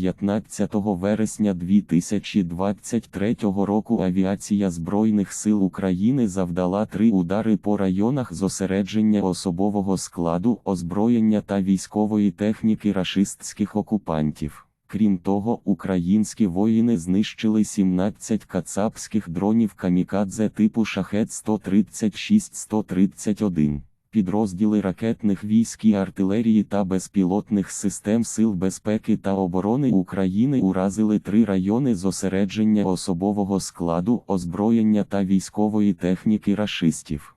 15 вересня 2023 року авіація Збройних сил України завдала три удари по районах зосередження особового складу, озброєння та військової техніки рашистських окупантів. Крім того, українські воїни знищили 17 кацапських дронів камікадзе типу шахет 136-131. Підрозділи ракетних військ і артилерії та безпілотних систем Сил безпеки та оборони України уразили три райони зосередження особового складу, озброєння та військової техніки рашистів.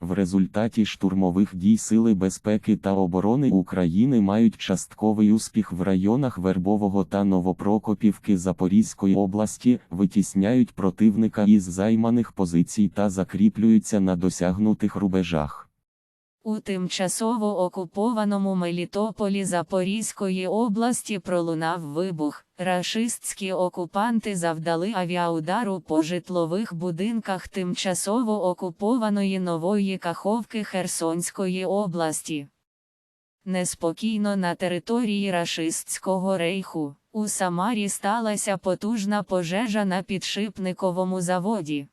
В результаті штурмових дій Сили безпеки та оборони України мають частковий успіх в районах Вербового та Новопрокопівки Запорізької області, витісняють противника із займаних позицій та закріплюються на досягнутих рубежах. У тимчасово окупованому Мелітополі Запорізької області пролунав вибух. Рашистські окупанти завдали авіаудару по житлових будинках тимчасово окупованої Нової Каховки Херсонської області. Неспокійно на території рашистського рейху. У Самарі сталася потужна пожежа на підшипниковому заводі.